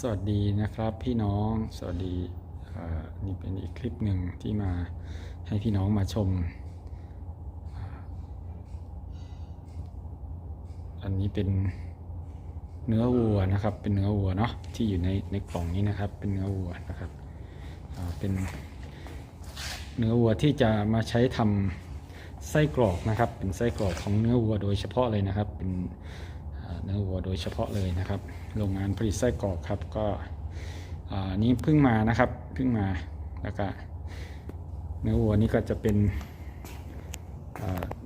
สวัสดีนะครับพี่น้องสวัสดีนี่เป็นอีกคลิปหนึ่งที่มาให้พี่น้องมาชม อันนี้เป็นเนื้อวัวนะครับ เป็นเนื้อวัวเนาะที่อยู่ในในกล่องนี้นะครับ เป็นเนื้อวัวนะครับเป็นเนื้อวัวที่จะมาใช้ทำไส้กรอกนะครับ เป็นไส้กรอกของเนื้อวัวโดยเฉพาะเลยนะครับ เป็น เนื้อวัวโดยเฉพาะเลยนะครับ โรงงานผลิตไส้กรอกครับก็นี้เพิ่งมานะครับเพิ่งมาแล้วก็เนื้อวัวนี่ก็จะเป็น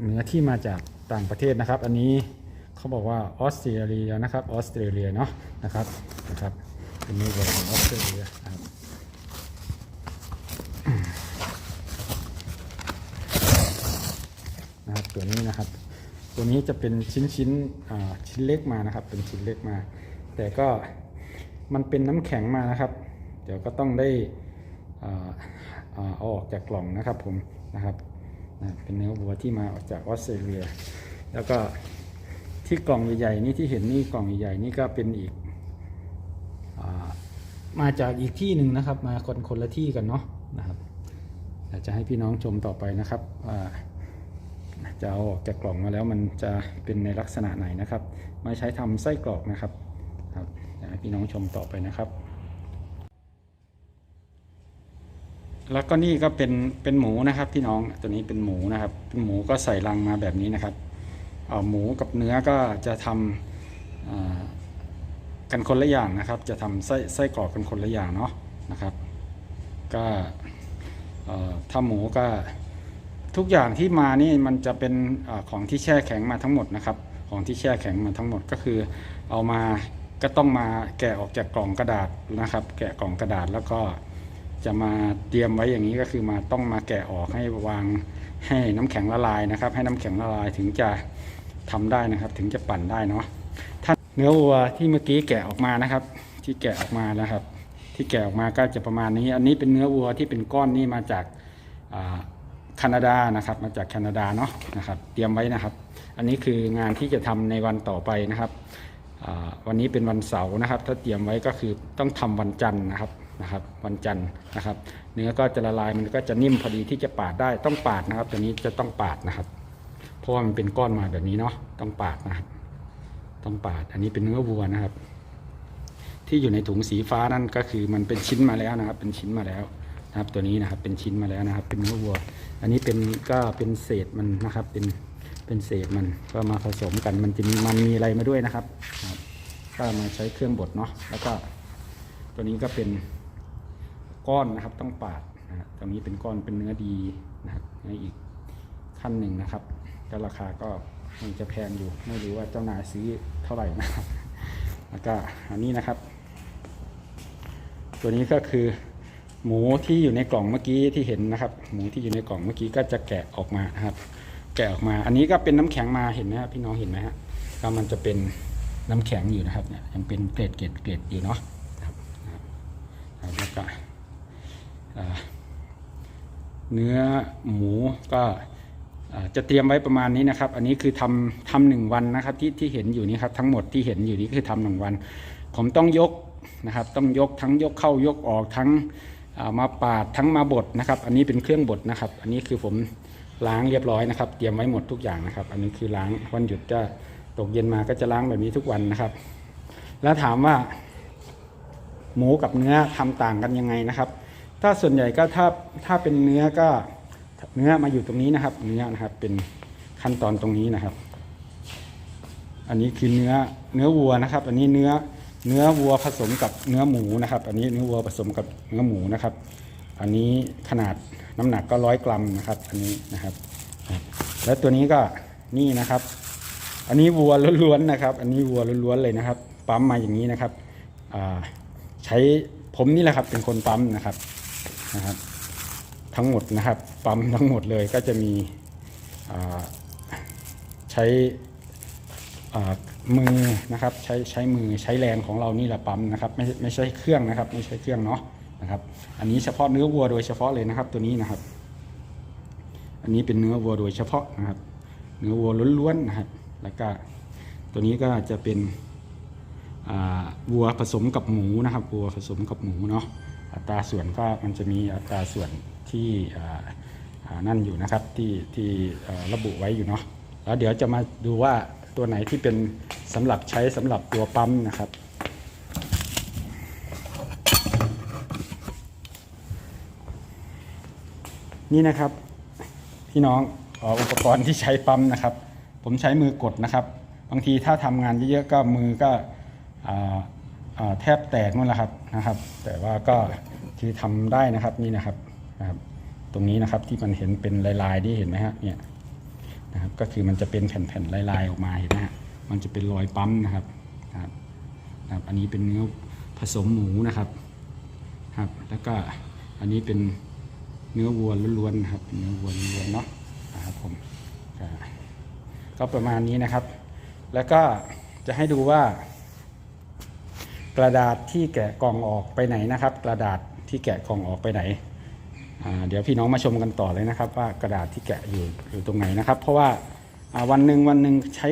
เนื้อที่มาจากต่างประเทศนะครับ อันนี้เขาบอกว่าออสเตรเลียนะครับออสเตรเลียเนาะนะครับนะครับเป็นเนื้อวัวของออสเตรเลียนะครับนะครับตัวนี้นะครับ ตัวนี้จะเป็นชิ้นชิ้นชิ้นเล็กมานะครับ เป็นชิ้นเล็กมา แต่ก็มันเป็นน้ำแข็งมานะครับ เดี๋ยวก็ต้องได้อ่าอ่าเอาออกจากกล่องนะครับผมนะครับเป็นเนื้อวัวที่มาออกจากออสเตรเลีย แล้วก็ที่กล่องใหญ่ๆนี่ที่เห็นนี่กล่องใหญ่ๆนี่ก็เป็นอีกอมาจากอีกที่หนึ่งนะครับ มาคนคนละที่กันเนาะนะครับจะให้พี่น้องชมต่อไปนะครับว่า จะเอาออกจากกล่องมาแล้วมันจะเป็นในลักษณะไหนนะครับ มาใช้ทำไส้กรอกนะครับครับอยากให้พี่น้องชมต่อไปนะครับ แล้วก็นี่ก็เป็นเป็นหมูนะครับพี่น้องตัวนี้เป็นหมูนะครับเป็นหมูก็ใส่รังมาแบบนี้นะครับเอาหมูกับเนื้อก็จะทำอ่ากันคนละอย่างนะครับ จะทำไส้ไส้กรอกกันคนละอย่างเนาะนะครับ ก็ถ้าหมูก็ ทุกอย่างที่มานี่มันจะเป็นอของที่แช่แข็งมาทั้งหมดนะครับ ของที่แช่แข็งมาทั้งหมดก็คือ เอามาก็ต้องมาแกะออกจากกล่องกระดาษนะครับ แกะกล่องกระดาษแล้วก็จะมาเตรียมไว้อย่างนี้ก็คือมาต้องมาแกะออกให้วางให้น้ำแข็งละลายนะครับ ให้น้ำแข็งละลายถึงจะทำได้นะครับ ถึงจะปั่นได้เนาะถ้าเนื้อวัวที่เมื่อกี้แกะออกมานะครับ ที่แกะออกมานะครับ ที่แกะออกมาก็จะประมาณนี้ อันนี้เป็นเนื้อวัวที่เป็นก้อนนี่มาจากอ่า แคนาดานะครับ มาจากแคนาดาเนาะนะครับ เตรียมไว้นะครับ อันนี้คืองานที่จะทำในวันต่อไปนะครับวันนี้เป็นวันเสาร์นะครับ ถ้าเตรียมไว้ก็คือต้องทำวันจันทร์นะครับนะครับ วันจันทร์นะครับ เนื้อก็จะละลายมันก็จะนิ่มพอดีที่จะปาดได้ต้องปาดนะครับ ตัวนี้จะต้องปาดนะครับ เพราะว่ามันเป็นก้อนมาแบบนี้เนาะต้องปาดนะครับ ต้องปาด อันนี้เป็นเนื้อวัวนะครับ ที่อยู่ในถุงสีฟ้านั่นก็คือมันเป็นชิ้นมาแล้วนะครับ เป็นชิ้นมาแล้ว นะครับตัวนี้นะครับเป็นชิ้นมาแล้วนะครับ เป็นเนื้อวัว อันนี้เป็นก็เป็นเศษมันนะครับ เป็นเป็นเศษมันก็มาผสมกัน มันจะมีมันมีอะไรมาด้วยนะครับก็มาใช้เครื่องบดเนาะแล้วก็ตัวนี้ก็เป็นก้อนนะครับต้องปาดนะตรงนี้เป็นก้อนเป็นเนื้อดีนะครับในอีกขั้นหนึ่งนะครับก็ราคาก็คงจะแพงอยู่ไม่รู้ว่าเจ้านายซื้อเท่าไหร่นะครับ แล้วก็อันนี้นะครับ ตัวนี้ก็คือ หมูที่อยู่ในกล่องเมื่อกี้ที่เห็นนะครับ หมูที่อยู่ในกล่องเมื่อกี้ก็จะแกะออกมานะครับ แกะออกมา อันนี้ก็เป็นน้ำแข็งมาเห็นไหมครับพี่น้องเห็นไหมฮะก็มันจะเป็นน้ำแข็งอยู่นะครับเนี่ยยังเป็นเกล็ดเกล็ดเกล็ดอยู่เนาะครับแล้วก็เนื้อหมูก็จะเตรียมไว้ประมาณนี้นะครับ อันนี้คือทำทำหนึ่งวันนะครับที่ที่เห็นอยู่นี้ครับทั้งหมดที่เห็นอยู่นี้คือทำหนึ่งวัน ผมต้องยกนะครับ ต้องยกทั้งยกเข้ายกออกทั้ง มาปาดทั้งมาบดนะครับ อันนี้เป็นเครื่องบดนะครับ อันนี้คือผมล้างเรียบร้อยนะครับ เตรียมไว้หมดทุกอย่างนะครับ อันนี้คือล้างวันหยุดจะตกเย็นมาก็จะล้างแบบนี้ทุกวันนะครับ แล้วถามว่า หมูกับเนื้อทำต่างกันยังไงนะครับ ถ้าส่วนใหญ่ก็ถ้าถ้าเป็นเนื้อก็เนื้อมาอยู่ตรงนี้นะครับ เนื้อนะครับเป็นขั้นตอนตรงนี้นะครับ อันนี้คือเนื้อเนื้อวัวนะครับ อันนี้เนื้อ เนื้อวัวผสมกับเนื้อหมูนะครับ อันนี้เนื้อวัวผสมกับเนื้อหมูนะครับ อันนี้ขนาดน้ำหนักก็ร้อยกรัมนะครับ อันนี้นะครับ แล้วตัวนี้ก็นี่นะครับ อันนี้วัวล้วนๆนะครับ อันนี้วัวล้วนๆเลยนะครับ ปั๊มมาอย่างนี้นะครับใช้ผมนี่แหละครับ เป็นคนปั๊มนะครับนะครับ ทั้งหมดนะครับ ปั๊มทั้งหมดเลยก็จะมีใช้มือนะครับใช้ใช้มือใช้แรงของเรานี่แหละปั๊มนะครับไม่ไม่ใช่เครื่องนะครับ ไม่ใช่เครื่องเนาะนะครับอันนี้เฉพาะเนื้อวัวโดยเฉพาะเลยนะครับตัวนี้นะครับ อันนี้เป็นเนื้อวัวโดยเฉพาะนะครับ เนื้อวัวล้วนๆนะครับ แล้วก็ตัวนี้ก็จะเป็นวัวผสมกับหมูนะครับวัวผสมกับหมูเนาะอัตราส่วนก็มันจะมีอัตราส่วนที่นั่นอยู่นะครับที่ที่ระบุไว้อยู่เนาะแล้วเดี๋ยวจะมาดูว่า ตัวไหนที่เป็นสำหรับใช้สำหรับตัวปั๊มนะครับ นี่นะครับพี่น้องอ,อุปกรณ์ที่ใช้ปั๊มนะครับ ผมใช้มือกดนะครับ บางทีถ้าทำงานเยอะๆก็มือก็อแทบแตกนู่นแหละครับนะครับ แต่ว่าก็คือทำได้นะครับนี่นะครับนะครับ ตรงนี้นะครับที่มันเห็นเป็นลายๆนี่เห็นไหมฮะเนี่ย นะครับก็คือมันจะเป็นแผ่นๆลายๆออกมาเห็นไหมฮะมันจะเป็นรอยปั๊มนะครับนะครับครับอันนี้เป็นเนื้อผสมหมูนะครับครับ แล้วก็อันนี้เป็นเนื้อวัวล้วนๆครับเนื้อวัวล้วนเนาะนะครับผมก็ประมาณนี้นะครับ แล้วก็จะให้ดูว่า กระดาษที่แกะกล่องออกไปไหนนะครับ กระดาษที่แกะกล่องออกไปไหน เดี๋ยวพี่น้องมาชมกันต่อเลยนะครับ ว่ากระดาษที่แกะอยู่อยู่ตรงไหนนะครับ เพราะว่าวันหนึ่งวันหนึ่งใช้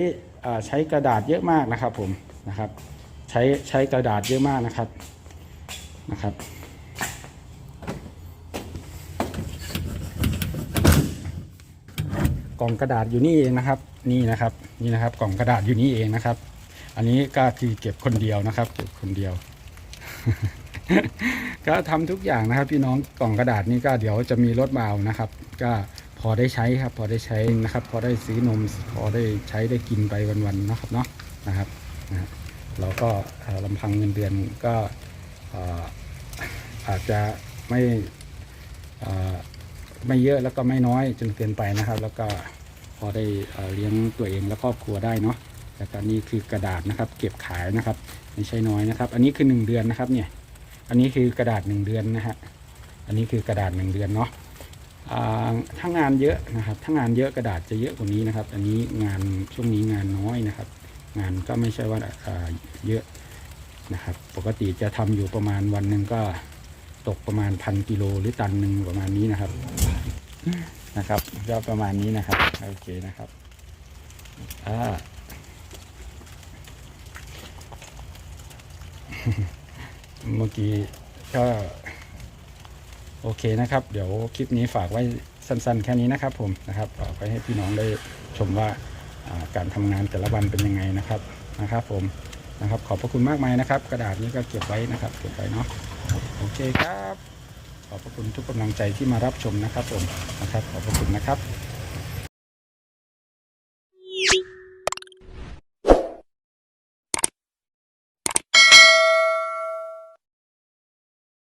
ใช้กระดาษเยอะมากนะครับผมนะครับใช้ใช้กระดาษเยอะมากนะครับนะครับกล่องกระดาษอยู่นี่เองนะครับนี่นะครับนี่นะครับ กล่องกระดาษอยู่นี่เองนะครับ อันนี้ก็คือเก็บคนเดียวนะครับ เก็บคนเดียว ก็ทำทุกอย่างนะครับ พี่น้องกล่องกระดาษนี่ก็เดี๋ยวจะมีรถมาเอานะครับ ก็พอได้ใช้ครับ พอได้ใช้นะครับ พอได้ซื้อนม พอได้ใช้ได้กินไปวันๆนะครับเนาะนะครับนะเราก็เอ่อลำพังเงินเดือนก็อาจจะไม่ไม่เยอะแล้วก็ไม่น้อยจนเกินไปนะครับ แล้วก็พอได้เลี้ยงตัวเองและครอบครัวได้เนาะแล้วก็นี่คือกระดาษนะครับ เก็บขายนะครับ ไม่ใช่น้อยนะครับ อันนี้คือหนึ่งเดือนนะครับเนี่ย อันนี้คือกระดาษหนึ่งเดือนนะฮะอันนี้คือกระดาษหนึ่งเดือนเนาะถ้างานเยอะนะครับถ้างานเยอะกระดาษจะเยอะกว่านี้นะครับ อันนี้งานช่วงนี้งานน้อยนะครับ งานก็ไม่ใช่ว่าอ่าเยอะนะครับ ปกติจะทำอยู่ประมาณวันหนึ่งก็ตกประมาณพันกิโลหรือตันหนึ่งประมาณนี้นะครับนะครับก็ประมาณนี้นะครับโอเคนะครับอ่า เมื่อกี้ก็โอเคนะครับ เดี๋ยวคลิปนี้ฝากไว้สั้นๆ แค่นี้นะครับผมนะครับฝากไว้ให้พี่น้องได้ชมว่าอ่าการทำงานแต่ละวันเป็นยังไงนะครับนะครับ ผมนะครับ ขอบพระคุณมากมายนะครับ กระดาษนี้ก็เก็บไว้นะครับเก็บไว้เนาะโอเคครับ ขอบพระคุณทุกกำลังใจที่มารับชมนะครับผมนะครับ ขอบพระคุณนะครับ